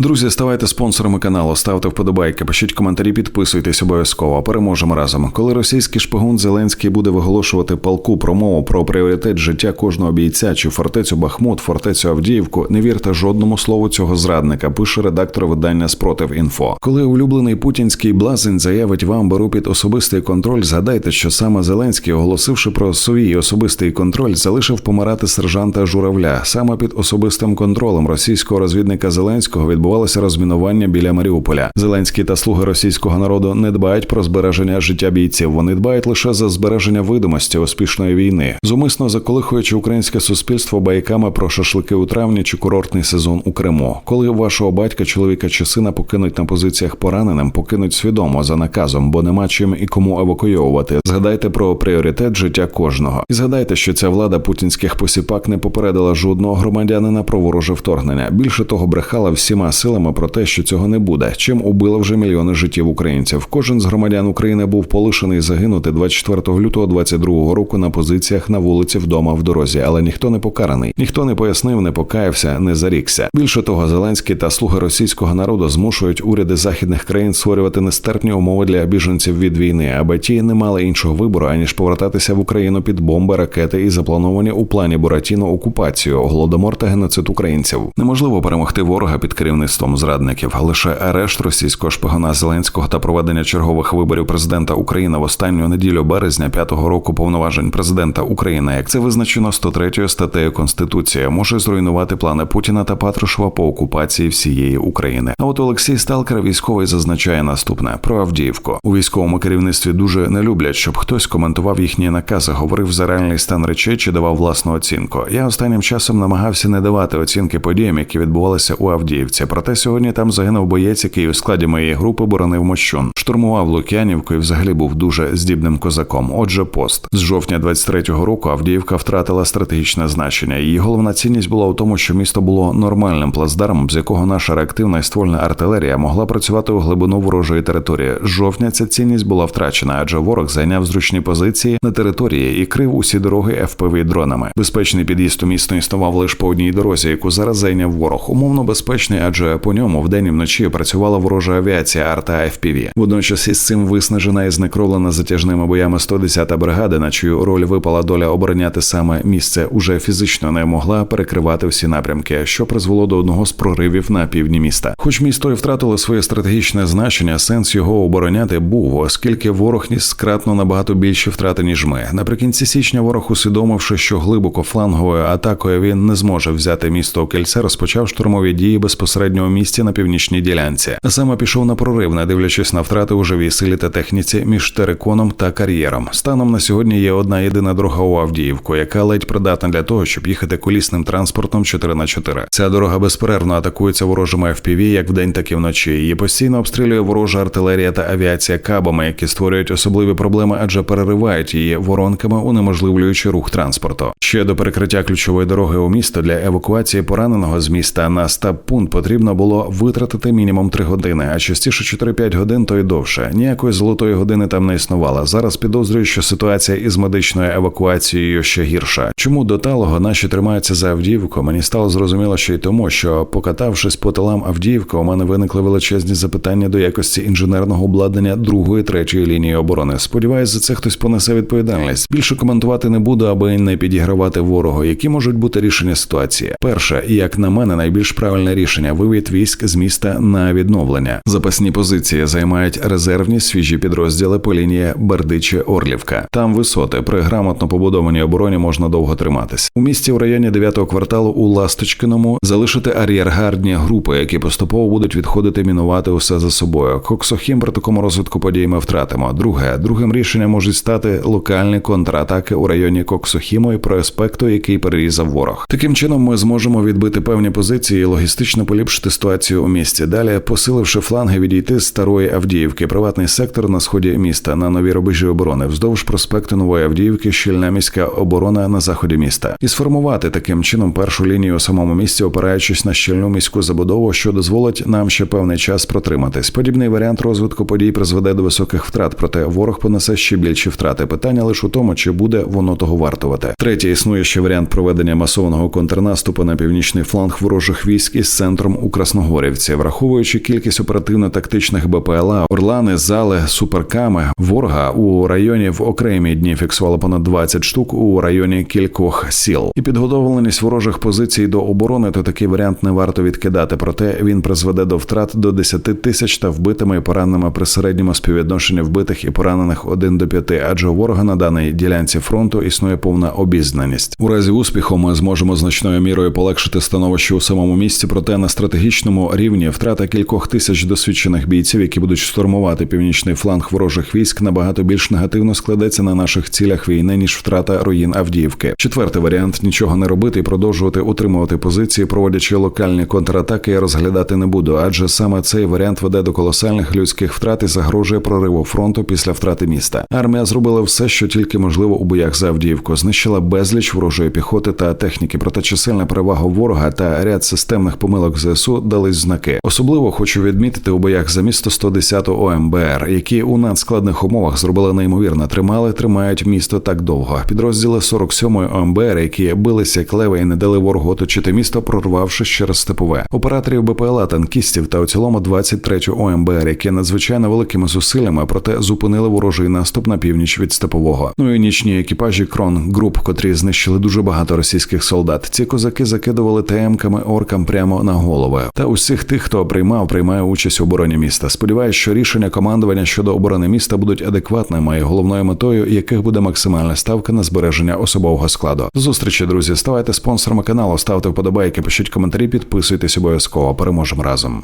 Друзі, ставайте спонсорами каналу, ставте вподобайки, пишіть коментарі, підписуйтесь обов'язково. Переможемо разом. Коли російський шпигун Зеленський буде виголошувати палку промову про пріоритет життя кожного бійця чи фортецю Бахмут, фортецю Авдіївку, не вірте жодному слову цього зрадника. Пише редактор видання Спротив інфо. Коли улюблений путінський блазень заявить вам беру під особистий контроль, згадайте, що саме Зеленський, оголосивши про свій особистий контроль, залишив помирати сержанта Журавля. Саме під особистим контролем російського розвідника Зеленського відбувалося розмінування біля Маріуполя. Зеленський та слуги російського народу не дбають про збереження життя бійців. Вони дбають лише за збереження видимості успішної війни, зумисно заколихуючи українське суспільство байками про шашлики у травні чи курортний сезон у Криму. Коли вашого батька, чоловіка чи сина покинуть на позиціях пораненим, покинуть свідомо за наказом, бо нема чим і кому евакуйовувати. Згадайте про пріоритет життя кожного. І згадайте, що ця влада путінських посіпак не попередила жодного громадянина про вороже вторгнення. Більше того, брехала всіма силами про те, що цього не буде. Чим убила вже мільйони життів українців. Кожен з громадян України був полишений загинути 24 лютого 22 року на позиціях на вулиці вдома в дорозі, але ніхто не покараний, ніхто не пояснив, не покаявся, не зарікся. Більше того, Зеленський та слуги російського народу змушують уряди західних країн створювати нестерпні умови для біженців від війни, аби ті не мали іншого вибору аніж повертатися в Україну під бомби, ракети і заплановані у плані Буратіно окупацію, голодомор та геноцид українців. Неможливо перемогти ворога під керівництвом зрадників. Лише арешт російського шпигуна Зеленського та проведення чергових виборів президента України в останню неділю березня п'ятого року повноважень президента України, як це визначено 103 статтею Конституції, може зруйнувати плани Путіна та Патрушева по окупації всієї України. А от Олексій Сталкер, військовий, зазначає наступне про Авдіївку. У військовому керівництві дуже не люблять, щоб хтось коментував їхні накази, говорив за реальний стан речей чи давав власну оцінку. Я останнім часом намагався не давати оцінки подіям, які відбувалися у Авдіївці. Проте сьогодні там загинув боєць, який у складі моєї групи боронив Мощун, штурмував Лук'янівку і взагалі був дуже здібним козаком. Отже, пост з жовтня 23-го року Авдіївка втратила стратегічне значення. Її головна цінність була у тому, що місто було нормальним плацдармом, з якого наша реактивна і ствольна артилерія могла працювати у глибину ворожої території. З жовтня ця цінність була втрачена, адже ворог зайняв зручні позиції на території і крив усі дороги ФПВ дронами. Безпечний під'їзд у місто існував лише по одній дорозі, яку зараз зайняв ворог. Умовно безпечний, адже по ньому вдень і вночі працювала ворожа авіація арта FPV. Водночас із цим виснажена і знекровлена затяжними боями 110-та бригада, на чию роль випала доля обороняти саме місце, уже фізично не могла перекривати всі напрямки, що призвело до одного з проривів на півдні міста. Хоч місто і втратило своє стратегічне значення, сенс його обороняти був, оскільки ворог ніс кратно набагато більші втрати ніж ми. Наприкінці січня ворог, усвідомивши, що глибоко фланговою атакою він не зможе взяти місто у кільце, розпочав штурмові дії безпосередньо у місті на північній ділянці. Саме пішов на прорив, не дивлячись на втрати у живій силі та техніці між териконом та кар'єром. Станом на сьогодні є одна єдина дорога у Авдіївку, яка ледь придатна для того, щоб їхати колісним транспортом 4 на 4 Ця дорога безперервно атакується ворожими FPV як вдень, так і вночі. Її постійно обстрілює ворожа артилерія та авіація кабами, які створюють особливі проблеми, адже переривають її воронками, унеможливлюючи рух транспорту. Ще до перекриття ключової дороги у місто для евакуації пораненого з міста на стаб пункт потрібно було витратити мінімум 3 години, а частіше 4-5 годин, то й довше. Ніякої золотої години там не існувало. Зараз підозрюю, що ситуація із медичною евакуацією ще гірша. Чому до талого наші тримаються за Авдіївку? Мені стало зрозуміло, що й тому, що покатавшись по тилам Авдіївки, у мене виникли величезні запитання до якості інженерного обладнання другої, третьої лінії оборони. Сподіваюсь, за це хтось понесе відповідальність. Більше коментувати не буду, аби не підігравати ворогу. Які можуть бути рішення ситуації? Перше, і як на мене, найбільш правильне рішення вивід військ з міста на відновлення. Запасні позиції займають резервні свіжі підрозділи по лінії Бердичі Орлівка. Там висоти при грамотно побудованій обороні можна довго триматись. У місті в районі 9-го кварталу у Ласточкиному залишити ар'єргардні групи, які поступово будуть відходити мінувати усе за собою. Коксохім при такому розвитку подій ми втратимо. Друге, другим рішенням можуть стати локальні контратаки у районі Коксохіму і проспекту, який перерізав ворог. Таким чином ми зможемо відбити певні позиції і логістично поліпшити ситуацію у місті. Далі, посиливши фланги, відійти з старої Авдіївки, приватний сектор на сході міста на нові рубежі оборони, вздовж проспекту Нової Авдіївки, щільна міська оборона на заході міста, і сформувати таким чином першу лінію у самому місті, опираючись на щільну міську забудову, що дозволить нам ще певний час протриматись. Подібний варіант розвитку подій призведе до високих втрат, проте ворог понесе ще більші втрати. Питання лише у тому, чи буде воно того вартувати. Третє існує ще варіант проведення масованого контрнаступу на північний фланг ворожих військ із центром у Красногорівці, враховуючи кількість оперативно-тактичних БПЛА, Орлани, зали, суперками, ворога у районі в окремі дні фіксувало понад 20 штук у районі кількох сіл. І підготовленість ворожих позицій до оборони, то такий варіант не варто відкидати. Проте він призведе до втрат до 10 тисяч та вбитими і пораненими при середньому співвідношенні вбитих і поранених 1 до 5, адже у ворога на даній ділянці фронту існує повна обізнаність. У разі успіху ми зможемо значною мірою полегшити становище у самому місті. Проте на стратегічному рівні втрата кількох тисяч досвідчених бійців, які будуть штурмувати північний фланг ворожих військ, набагато більш негативно складеться на наших цілях війни ніж втрата руїн Авдіївки. Четвертий варіант нічого не робити і продовжувати утримувати позиції, проводячи локальні контратаки, я розглядати не буду, адже саме цей варіант веде до колосальних людських втрат і загрожує прориву фронту після втрати міста. Армія зробила все, що тільки можливо у боях за Авдіївку, знищила безліч ворожої піхоти та техніки. Проте чисельна перевага ворога та ряд системних помилок ЗСУ дали знаки. Особливо хочу відмітити у боях за місто 110 ОМБР, які у надскладних умовах зробили неймовірно, тримали, тримають місто так довго. Підрозділи 47-ї ОМБР, які билися як леви і не дали ворогу оточити місто, прорвавшись через степове. Операторів БПЛА, танкістів та у цілому 23-ю ОМБР, які надзвичайно великими зусиллями, проте зупинили ворожий наступ на північ від степового. Ну і нічні екіпажі крон груп, котрі знищили дуже багато російських солдат. Ці козаки закидували ТМ-ками оркам прямо на голови. Та усіх тих, хто приймав, приймає участь у обороні міста. Сподіваюсь, що рішення командування щодо оборони міста будуть адекватними і головною метою яких буде максимальна ставка на збереження особового складу. До зустрічі, друзі. Ставайте спонсорами каналу, ставте вподобайки, пишіть коментарі, підписуйтесь обов'язково. Переможемо разом.